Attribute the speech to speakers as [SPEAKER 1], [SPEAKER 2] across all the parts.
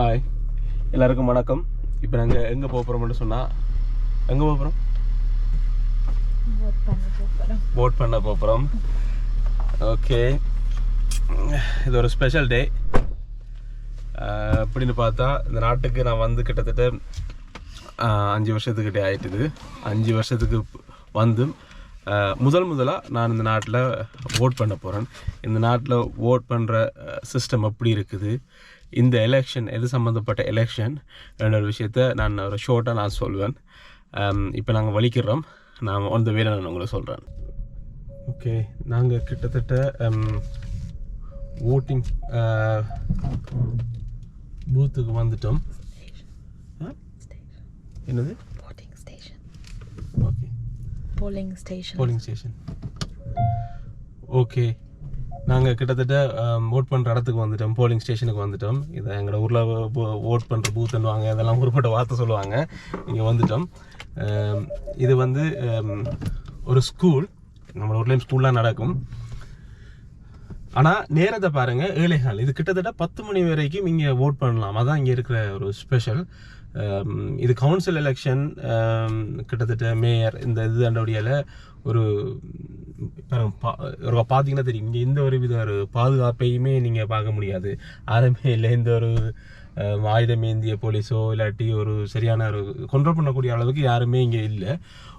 [SPEAKER 1] Hi எல்லாருக்கும் வணக்கம். இப்போ நாங்கள் எங்கே போக போகிறோம்னு சொன்னால் எங்கே போக போகிறோம்
[SPEAKER 2] ஓட் பண்ண
[SPEAKER 1] போட் பண்ண போக போகிறோம் ஓகே இது ஒரு ஸ்பெஷல் டே அப்படின்னு பார்த்தா இந்த நாட்டுக்கு நான் வந்து கிட்டத்தட்ட அஞ்சு வருஷத்துக்கிட்டே ஆயிட்டுது அஞ்சு வருஷத்துக்கு வந்து முதல் முதலாக நான் இந்த நாட்டில் ஓட் பண்ண போகிறேன் இந்த நாட்டில் ஓட் பண்ணுற சிஸ்டம் எப்படி இருக்குது? இந்த எலெக்ஷன் எது சம்மந்தப்பட்ட எலெக்ஷன் என்ற ஒரு விஷயத்த நான் ஒரு ஷோர்ட்டாக நான் சொல்வேன். இப்போ நாங்கள் வலிக்கிறோம். நான் அந்த வேலை நான் உங்களுக்கு சொல்கிறேன் ஓகே நாங்கள் கிட்டத்தட்ட ஓட்டிங் பூத்துக்கு வந்துட்டோம். ஆ? என்னது?
[SPEAKER 2] Polling station
[SPEAKER 1] okay
[SPEAKER 2] polling station
[SPEAKER 1] polling station okay நாங்கள் கிட்டத்தட்ட ஓட் பண்ணுற இடத்துக்கு வந்துட்டோம். போலிங் ஸ்டேஷனுக்கு வந்துட்டோம். இதை எங்களோட ஊரில் ஓட் பண்ணுற பூத்துன்னுவாங்க இதெல்லாம் குறிப்பிட்ட வார்த்தை சொல்லுவாங்க. இங்கே வந்துட்டோம். இது வந்து ஒரு ஸ்கூல் நம்ம ஊர்லேயும் ஸ்கூல்லாம் நடக்கும். ஆனால் நேரத்தை பாருங்கள் ஏழைகள் இது கிட்டத்தட்ட பத்து மணி வரைக்கும் இங்கே ஓட் பண்ணலாம். அதான் இங்கே இருக்கிற ஒரு ஸ்பெஷல் இது கவுன்சில் எலெக்ஷன் கிட்டத்தட்ட மேயர் இந்த இது அண்டோடியில் ஒரு இப்போ பா- ஒரு பார்த்தீங்கன்னா தெரியும். இங்கே எந்த ஒரு வித ஒரு பாதுகாப்பையுமே நீங்கள் பார்க்க முடியாது. யாருமே இல்லை எந்த ஒரு ஆயுதம் ஏந்திய போலீஸோ இல்லாட்டி ஒரு சரியான ஒரு கண்ட்ரோல் பண்ணக்கூடிய அளவுக்கு யாருமே இங்கே இல்லை.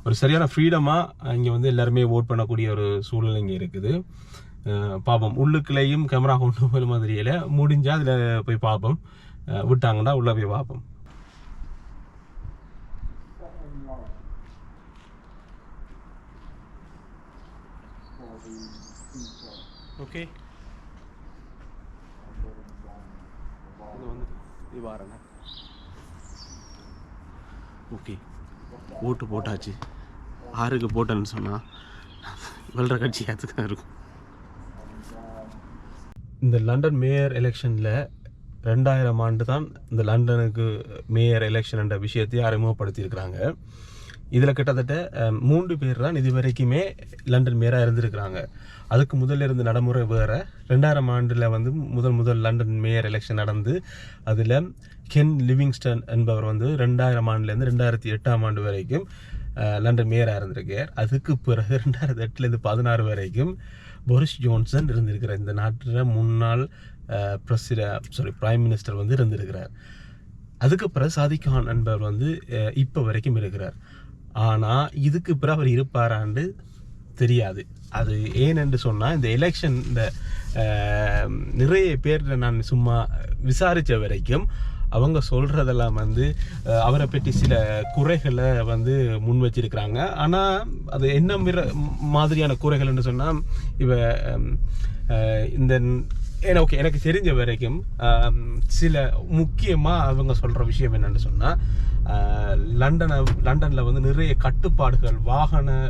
[SPEAKER 1] ஒரு சரியான ஃப்ரீடமாக இங்கே வந்து எல்லாருமே ஓட் பண்ணக்கூடிய ஒரு சூழ்நிலை இங்கே இருக்குது. பார்ப்போம் உள்ளுக்குள்ளேயும் கேமரா கொண்டு போகிற மாதிரியில் முடிஞ்சால் அதில் போய் பார்ப்போம் விட்டாங்கன்னா உள்ளே போய் பார்ப்போம் ஓகே இது வந்து இது வாரண்ணா ஓகே ஓட்டு போட்டாச்சு. ஆறுக்கு போட்டேன்னு சொன்னால் வெல்ற கட்சி அதுக்கு தான் இருக்கும். இந்த லண்டன் மேயர் எலெக்ஷனில் ரெண்டாயிரம் ஆண்டு தான் இந்த லண்டனுக்கு மேயர் எலெக்ஷன் என்ற விஷயத்தை அறிமுகப்படுத்தியிருக்கிறாங்க. இதில் கிட்டத்தட்ட மூன்று பேர் தான் இது வரைக்குமே லண்டன் மேயராக இருந்திருக்கிறாங்க. அதுக்கு முதல்ல இருந்த நடைமுறை வேறு. ரெண்டாயிரம் ஆண்டில் வந்து முதல் முதல் லண்டன் மேயர் எலெக்ஷன் நடந்து அதில் கென் லிவிங்ஸ்டன் என்பவர் வந்து ரெண்டாயிரம் ஆண்டுலேருந்து ரெண்டாயிரத்தி எட்டாம் ஆண்டு வரைக்கும் லண்டன் மேயராக இருந்திருக்கார். அதுக்கு பிறகு ரெண்டாயிரத்தி எட்டுலேருந்து பதினாறு வரைக்கும் போரிஸ் ஜோன்சன் இருந்திருக்கிறார். இந்த நாட்டில் முன்னாள் பிரசிட சாரி பிரைம் மினிஸ்டர் வந்து இருந்திருக்கிறார். அதுக்கு பிறகு சாதிக் கான் என்பவர் வந்து இப்போ வரைக்கும் இருக்கிறார். ஆனால் இதுக்கு பிறகு அவர் இருப்பாரான்னு தெரியாது. அது ஏனென்று சொன்னால் இந்த எலெக்ஷன் இந்த நிறைய பேர்கிட்ட நான் சும்மா விசாரித்த வரைக்கும் அவங்க சொல்கிறதெல்லாம் வந்து அவரை பற்றி சில குறைகளை வந்து முன் வச்சிருக்கிறாங்க. ஆனால் அது என்ன மாதிரியான குறைகள்னு சொன்னால் இவ இந்த ஏன்னா ஓகே எனக்கு தெரிஞ்ச வரைக்கும் சில முக்கியமாக அவங்க சொல்கிற விஷயம் என்னென்னு சொன்னால் லண்டனை லண்டனில் வந்து நிறைய கட்டுப்பாடுகள் வாகன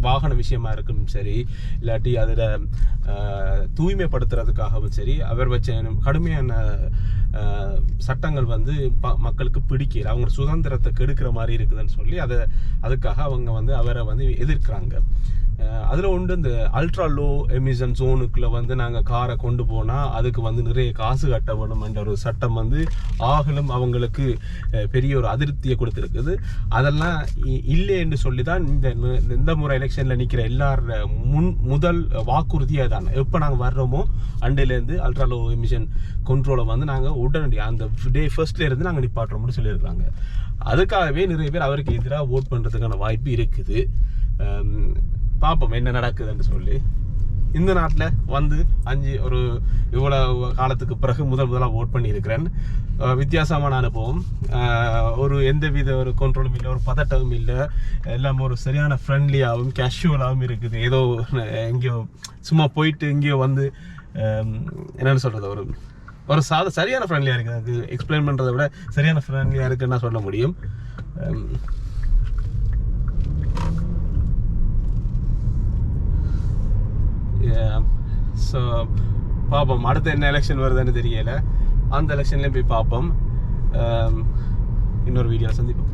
[SPEAKER 1] வாகன விஷயமா இருக்கும் சரி இல்லாட்டி அதில் தூய்மைப்படுத்துறதுக்காகவும் சரி அவர் வச்ச கடுமையான சட்டங்கள் வந்து ப- மக்களுக்கு பிடிக்கல. அவங்க சுதந்திரத்தை கெடுக்கிற மாதிரி இருக்குதுன்னு சொல்லி அதை அதுக்காக அவங்க வந்து அவரை வந்து எதிர்க்கிறாங்க. அதில் உண்டு இந்த அல்ட்ரா லோ எமிஷன் ஜோனுக்குள்ளே வந்து நாங்கள் காரை கொண்டு போனால் அதுக்கு வந்து நிறைய காசு கட்ட வேணும் என்ற ஒரு சட்டம் வந்து ஆகலும் அவங்களுக்கு பெரிய ஒரு அதிருப்தியை கொடுத்துருக்குது. அதெல்லாம் இ- இல்லை என்று சொல்லி தான் இந்த இந்த முறை எலெக்ஷனில் நிற்கிற எல்லார் முன் முதல் வாக்குறுதியாக தான். எப்போ நாங்கள் வர்றோமோ அண்டையிலேருந்து அல்ட்ரா லோ எமிஷன் கண்ட்ரோலை வந்து நாங்கள் உடனடியாக அந்த டே ஃபர்ஸ்ட்லேருந்து நாங்கள் நிப்பாட்டுறோம்னு சொல்லியிருக்காங்க அதுக்காகவே நிறைய பேர் அவருக்கு எதிராக ஓட் பண்ணுறதுக்கான வாய்ப்பு இருக்குது. பார்ப்போம் என்ன நடக்குதுன்னு சொல்லி. இந்த நாட்டில் வந்து அஞ்சு ஒரு இவ்வளோ காலத்துக்கு பிறகு முதல் முதலாக ஓட் பண்ணியிருக்கிறேன். வித்தியாசமான அனுபவம். ஒரு எந்த வித ஒரு கண்ட்ரோலும் இல்லை ஒரு பதட்டமும் இல்லை. எல்லாம் ஒரு சரியான ஃப்ரெண்ட்லியாகவும் கேஷுவலாகவும் இருக்குது. ஏதோ எங்கேயோ சும்மா போயிட்டு எங்கேயோ வந்து என்னென்னு சொல்கிறது ஒரு ஒரு சாத சரியான ஃப்ரெண்ட்லியாக இருக்குது. அது எக்ஸ்பிளைன் பண்ணுறதை விட சரியான ஃப்ரெண்ட்லியாக இருக்குன்னு நான் சொல்ல முடியும். ஸோ பார்ப்போம் அடுத்து என்ன எலெக்ஷன் வருதுன்னு தெரியல. அந்த எலெக்ஷன்லேயும் போய் பார்ப்போம் um, இன்னொரு வீடியோவில் சந்திப்போம்.